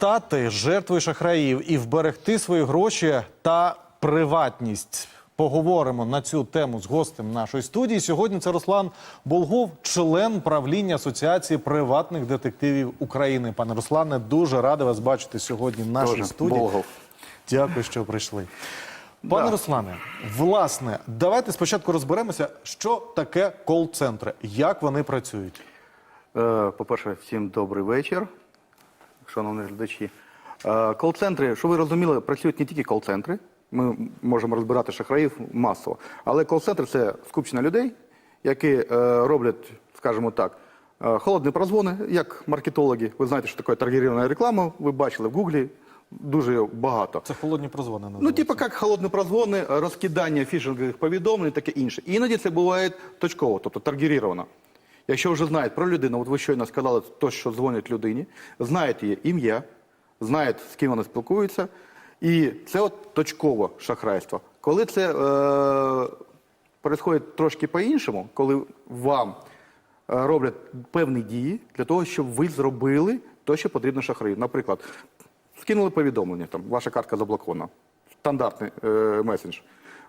стати жертвою шахраїв і вберегти свої гроші та приватність. Поговоримо на цю тему з гостем нашої студії. Сьогодні це Руслан Болгов, член правління Асоціації приватних детективів України. Пане Руслане, дуже радий вас бачити сьогодні в нашій Тоже студії. Болгов. Дякую, що прийшли. Пане Да. Руслане, власне, давайте спочатку розберемося, що таке кол-центри, як вони працюють. Е, По-перше, всім добрий вечір, шановні глядачі. Е, Кол-центри, що ви розуміли, працюють не тільки кол-центри. Ми можемо розбирати шахраїв масово. Але кол-центр це скупчення людей, які е, роблять, скажімо так, е, холодні прозвони, як маркетологи. Ви знаєте, що таке таргетована реклама, ви бачили в Гуглі дуже багато. Це холодні прозвони. Ну, називаються. типу, як холодні прозвони, розкидання фішингових повідомлень таке інше. Іноді це буває точково, тобто таргетовано. Якщо вже знають про людину, от ви щойно сказали, то, що дзвонять людині, знаєте її ім'я, знаєте, з ким вона спілкується, і це от точкове шахрайство. Коли це е, трошки по-іншому, коли вам е, роблять певні дії для того, щоб ви зробили те, що потрібно шахраї. Наприклад, скинули повідомлення, там ваша картка заблокована. Стандартний е, месендж.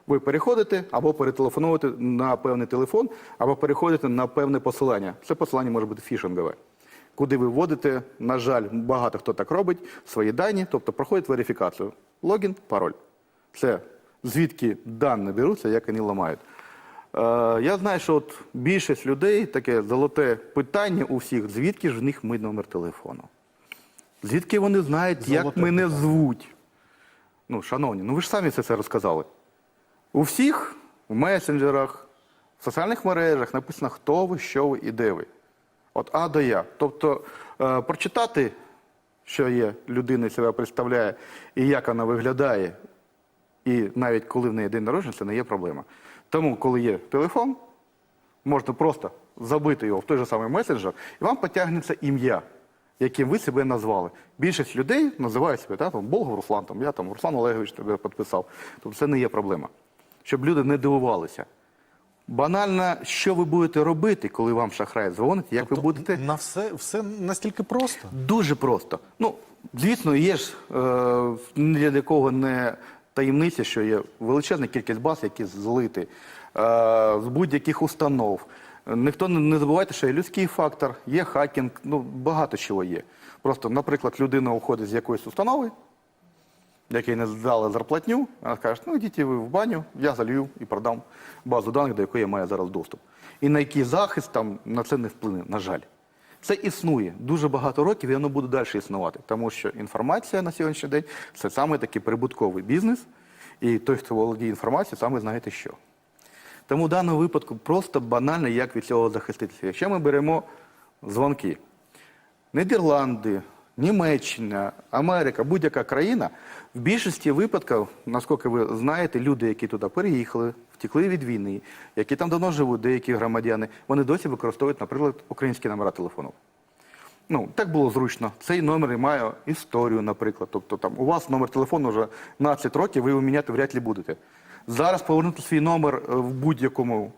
Ви переходите або перетелефонуєте на певний телефон, або переходите на певне посилання. Це посилання може бути фішингове. Куди ви вводите, на жаль, багато хто так робить, свої дані, тобто проходить верифікацію. Логін, пароль. Це звідки дані беруться, як вони ламають. Е, я знаю, що от більшість людей таке золоте питання у всіх, звідки ж в них мій номер телефону. Звідки вони знають, як мене питання. звуть? Ну, шановні, ну ви ж самі це все розказали. У всіх в месенджерах, в соціальних мережах написано, хто ви, що ви і де ви. От А до Я. Тобто е, прочитати, що є людина себе представляє і як вона виглядає, і навіть коли в неї день народження, це не є проблема. Тому, коли є телефон, можна просто забити його в той же самий месенджер, і вам потягнеться ім'я, яким ви себе назвали. Більшість людей називають себе, та, там, Болгов Руслан, там, я там Руслан Олегович тебе підписав. Тобто це не є проблема. Щоб люди не дивувалися. Банально, що ви будете робити, коли вам шахрай дзвонить, як ви будете На все, все настільки просто. Дуже просто. Ну, звісно, є ж е, ні для кого не таємниця, що є величезна кількість баз, які злиті е, з будь-яких установ. Ніхто не, не забувайте, що є людський фактор, є хакінг, ну багато чого є. Просто, наприклад, людина уходить з якоїсь установи, якій не здали зарплатню, вона каже, ну йдіть ви в баню, я залью і продам базу даних, до якої я маю зараз доступ. І на який захист там на це не вплине, на жаль. Це існує дуже багато років, і воно буде далі існувати, тому що інформація на сьогоднішній день це саме такий прибутковий бізнес, і той, хто володіє інформацією, саме знаєте що. Тому в даному випадку просто банально, як від цього захиститися. Якщо ми беремо дзвонки, Нідерланди, Німеччина, Америка, будь-яка країна, в більшості випадків, наскільки ви знаєте, люди, які туди переїхали, втекли від війни, які там давно живуть, деякі громадяни, вони досі використовують, наприклад, українські номера телефонів. Ну, так було зручно. Цей номер має історію, наприклад. Тобто там у вас номер телефону вже 12 років, ви його міняти вряд ли будете. Зараз повернути свій номер е, в будь-якому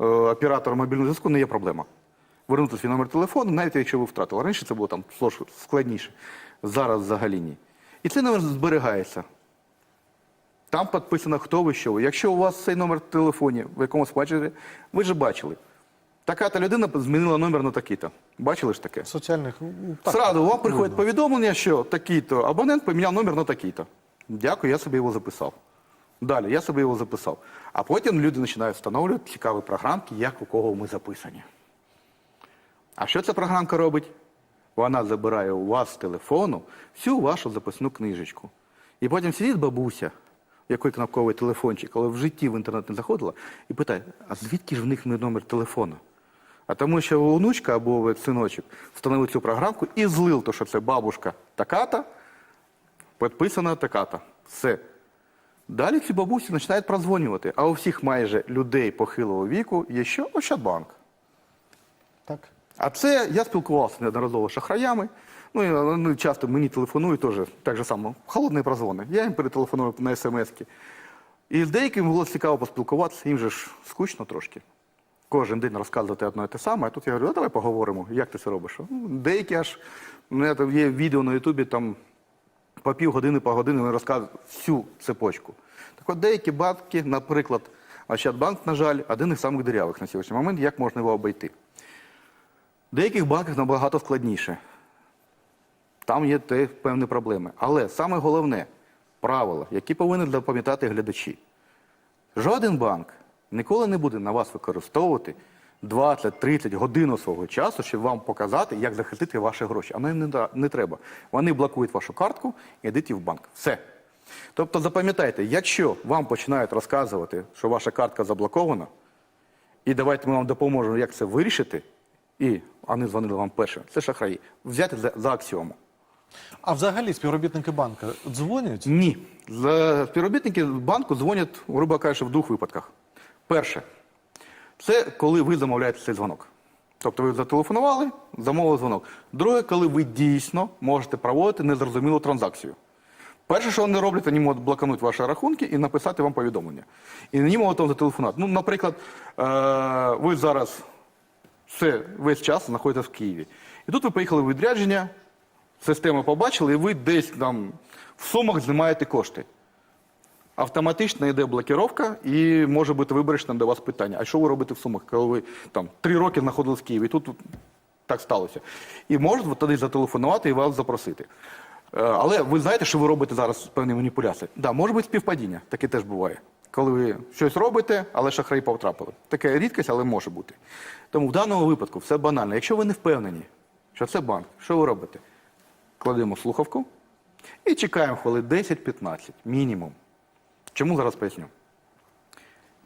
е, оператору мобільного зв'язку не є проблема. Вернути свій номер телефону, навіть якщо ви втратили. Раніше це було там складніше. Зараз взагалі ні. І цей номер зберігається. Там підписано, хто ви, що ви. Якщо у вас цей номер в телефоні в якомусь месенджері, ви ж бачили. Така-та людина змінила номер на такий-то. Бачили ж таке? Соціальних ну, так, Сразу вам приходить повідомлення, що такий-то абонент поміняв номер на такий-то. Дякую, я собі його записав. Далі, я собі його записав. А потім люди починають встановлювати цікаві програмки, як у кого ми записані. А що ця програмка робить? Вона забирає у вас з телефону всю вашу записну книжечку. І потім сидить бабуся, який кнопковий телефончик, але в житті в інтернет не заходила, і питає, а звідки ж в них мій номер телефону? А тому що онучка або синочок встановив цю програмку і злив, то, що це бабушка така-то, підписана така-то. Все. Далі ці бабусі починають прозвонювати. А у всіх майже людей похилого віку є що? Ощадбанк. А це я спілкувався неодноразово з шахраями. Ну, і вони часто мені телефонують теж так же само, холодні прозвони. Я їм перетелефоную на смс-ки. І з деякими було цікаво поспілкуватися, їм же ж скучно трошки. Кожен день розказувати одне і те саме. А тут я говорю, а давай поговоримо, як ти це робиш. Ну, Деякі аж, у там є відео на Ютубі, там по півгодини, по години вони розказують всю цепочку. Так от деякі банки, наприклад, Ощадбанк, на жаль, один із самих дирявих на сьогоднішній момент, як можна його обійти. Деяких банках набагато складніше. Там є те певні проблеми. Але саме головне правило, які повинні запам'ятати глядачі. Жоден банк ніколи не буде на вас використовувати 20-30 годин свого часу, щоб вам показати, як захистити ваші гроші. А не, не треба. Вони блокують вашу картку і йдіть в банк. Все. Тобто запам'ятайте, якщо вам починають розказувати, що ваша картка заблокована, і давайте ми вам допоможемо, як це вирішити, і вони дзвонили вам перше, це шахраї, взяти за, за аксіому. А взагалі співробітники банка дзвонять? Ні. За- Співробітники банку дзвонять, грубо кажучи, в двох випадках. Перше, це коли ви замовляєте цей дзвонок. Тобто ви зателефонували, замовили дзвонок. Друге, коли ви дійсно можете проводити незрозумілу транзакцію. Перше, що вони роблять, вони можуть блоканути ваші рахунки і написати вам повідомлення. І на можуть вам зателефонувати. Ну, наприклад, е, ви зараз все, весь час знаходитесь в Києві. І тут ви поїхали в відрядження, систему побачили, і ви десь там в сумах знімаєте кошти. Автоматично йде блокировка і може бути виборочне до вас питання. А що ви робите в сумах, коли ви там три роки знаходились в Києві? І тут так сталося. І можуть тоді зателефонувати і вас запросити. Е, Але ви знаєте, що ви робите зараз певні маніпуляції? Так, да, може бути співпадіння, таке теж буває. Коли ви щось робите, але шахраї потрапили. Таке рідкість, але може бути. Тому в даному випадку все банально. Якщо ви не впевнені, що це банк, що ви робите? Кладемо слухавку і чекаємо хвилин 10-15, мінімум. Чому зараз поясню?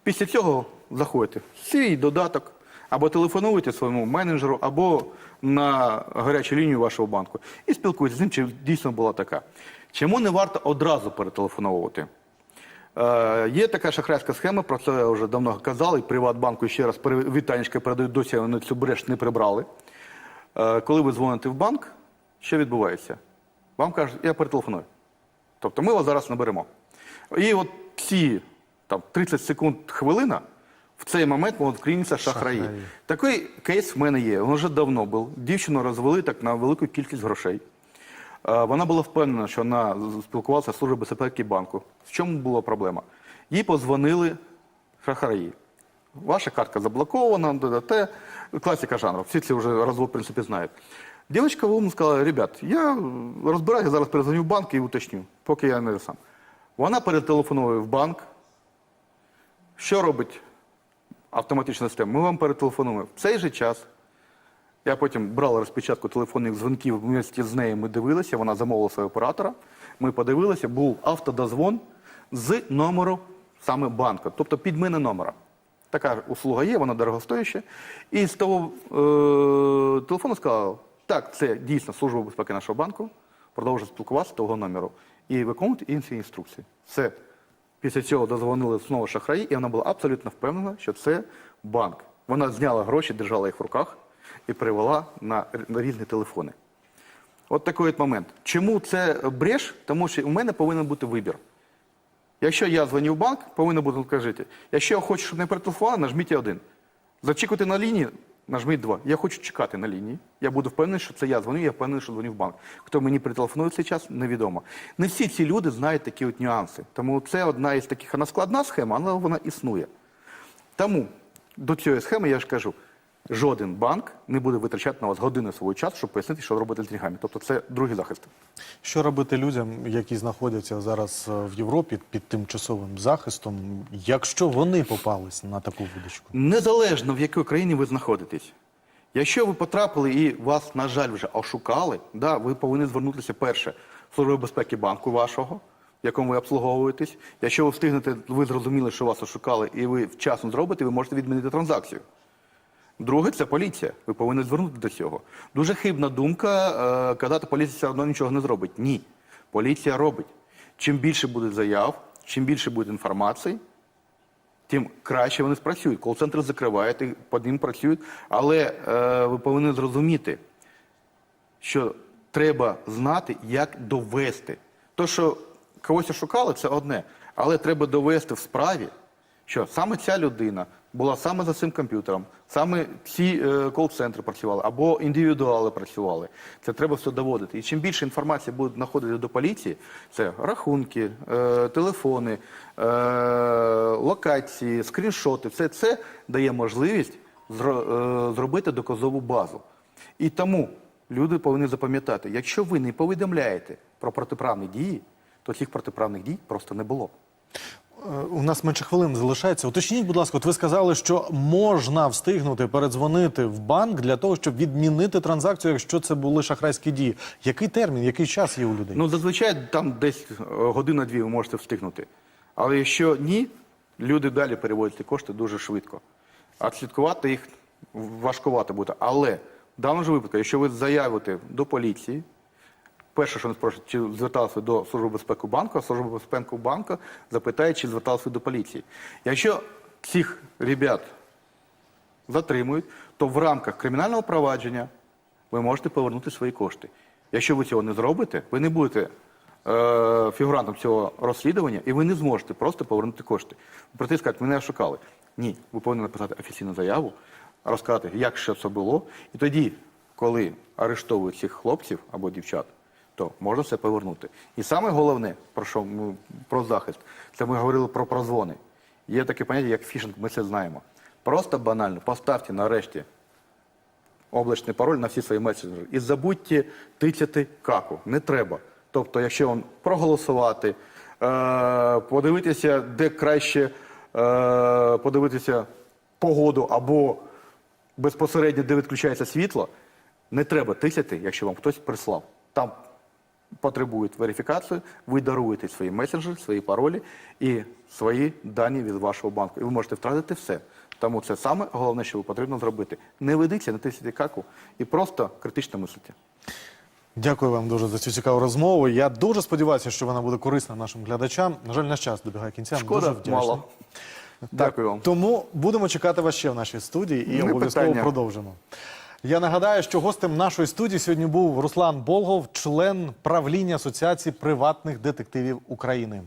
Після цього заходите в свій додаток, або телефонуєте своєму менеджеру, або на гарячу лінію вашого банку і спілкуєтеся з ним, чи дійсно була така. Чому не варто одразу перетелефоновувати? Е, є така шахрайська схема, про це я вже давно казав, і Приватбанку ще раз пере- вітанечка передають, досі вони цю бреш не прибрали. Е, коли ви дзвоните в банк, що відбувається? Вам кажуть, я перетелефоную. Тобто ми вас зараз наберемо. І от ці там, 30 секунд хвилина, в цей момент вкрінитися шахраї. Шахраї. Такий кейс в мене є. Він вже давно був. Дівчину розвели так на велику кількість грошей. Е, Вона була впевнена, що вона спілкувалася з Службою безпеки банку. В чому була проблема? Їй позвонили шахраї. Ваша картка заблокована, ДДТ. Класика жанру. Всі це вже розвод, в принципі, знають. Дівчинка умно сказала, ребят, я розбираюся, зараз перезвоню в банк і уточню, поки я не сам. Вона перетелефонує в банк. Що робить автоматична система? Ми вам перетелефонуємо. В цей же час я потім брав розпечатку телефонних дзвонків в місті з нею. Ми дивилися, вона замовила свого оператора. Ми подивилися, був автодозвон з номеру саме банку, тобто підміни номера. Така услуга є, вона дорогостояща. І з того е- телефону сказала, так, це дійсно служба безпеки нашого банку, продовжує спілкуватися з того номеру. І виконувати інші інструкції. Все. Після цього дозвонили знову шахраї, і вона була абсолютно впевнена, що це банк. Вона зняла гроші, держала їх в руках і перевела на, різні телефони. От такий от момент. Чому це бреш? Тому що у мене повинен бути вибір. Якщо я дзвоню в банк, повинно бути кажете. Якщо я хочу, щоб не перетелефонували, нажміть один. Зачекати на лінії, нажміть два. Я хочу чекати на лінії. Я буду впевнений, що це я дзвоню, я впевнений, що дзвоню в банк. Хто мені перетелефонує цей час, невідомо. Не всі ці люди знають такі от нюанси. Тому це одна із таких, вона складна схема, але вона існує. Тому до цієї схеми я ж кажу, жоден банк не буде витрачати на вас години свого часу, щоб пояснити, що робити з деньгами. Тобто це другий захист. Що робити людям, які знаходяться зараз е, в Європі під тимчасовим захистом, якщо вони попались на таку вудочку? Незалежно в якій країні ви знаходитесь. Якщо ви потрапили і вас, на жаль, вже ошукали, да, ви повинні звернутися перше в Службу безпеки банку вашого, в якому ви обслуговуєтесь. Якщо ви встигнете, ви зрозуміли, що вас ошукали, і ви вчасно зробите, ви можете відмінити транзакцію. Друге, це поліція. Ви повинні звернути до цього. Дуже хибна думка е, казати, поліція все одно нічого не зробить. Ні. Поліція робить. Чим більше буде заяв, чим більше буде інформації, тим краще вони спрацюють. Кол-центр закривають, і по ним працюють. Але е, ви повинні зрозуміти, що треба знати, як довести. То, що когось ошукали, це одне. Але треба довести в справі, що саме ця людина була саме за цим комп'ютером, саме ці е, кол-центри працювали або індивідуали працювали. Це треба все доводити. І чим більше інформації буде знаходити до поліції, це рахунки, е, телефони, е, локації, скріншоти, все це дає можливість зро- е, зробити доказову базу. І тому люди повинні запам'ятати, якщо ви не повідомляєте про протиправні дії, то цих протиправних дій просто не було. У нас менше хвилин залишається. Уточніть, будь ласка, от ви сказали, що можна встигнути передзвонити в банк для того, щоб відмінити транзакцію, якщо це були шахрайські дії. Який термін, який час є у людей? Ну, зазвичай там десь е, година-дві ви можете встигнути. Але якщо ні, люди далі переводять ці кошти дуже швидко. А слідкувати їх важкувато буде. Але в даному ж випадку, якщо ви заявите до поліції, перше, що вони спросять, чи зверталися до Служби безпеки банку, а Служба безпеки банку запитає, чи зверталися до поліції. Якщо цих ребят затримують, то в рамках кримінального провадження ви можете повернути свої кошти. Якщо ви цього не зробите, ви не будете е, фігурантом цього розслідування і ви не зможете просто повернути кошти. І сказати, мене шукали. Ні, ви повинні написати офіційну заяву, розказати, як що це було. І тоді, коли арештовують цих хлопців або дівчат, то можна все повернути. І саме головне, про що ми про захист, це ми говорили про прозвони. Є таке поняття, як фішинг, ми це знаємо. Просто банально поставте нарешті облачний пароль на всі свої месенджери. І забудьте тицяти каку. Не треба. Тобто, якщо вам проголосувати, е, подивитися, де краще е, подивитися погоду або безпосередньо, де відключається світло, не треба тисяти, якщо вам хтось прислав. Там потребують верифікацію, ви даруєте свої месенджери, свої паролі і свої дані від вашого банку. І ви можете втратити все. Тому це саме головне, що ви потрібно зробити. Не ведіться, не тисяйте каку і просто критично мислите. Дякую вам дуже за цю цікаву розмову. Я дуже сподіваюся, що вона буде корисна нашим глядачам. На жаль, наш час добігає кінця. Шкода, дуже вдячний. мало. Дякую вам. Тому будемо чекати вас ще в нашій студії і Не обов'язково питання. продовжимо. Я нагадаю, що гостем нашої студії сьогодні був Руслан Болгов, член правління Асоціації приватних детективів України.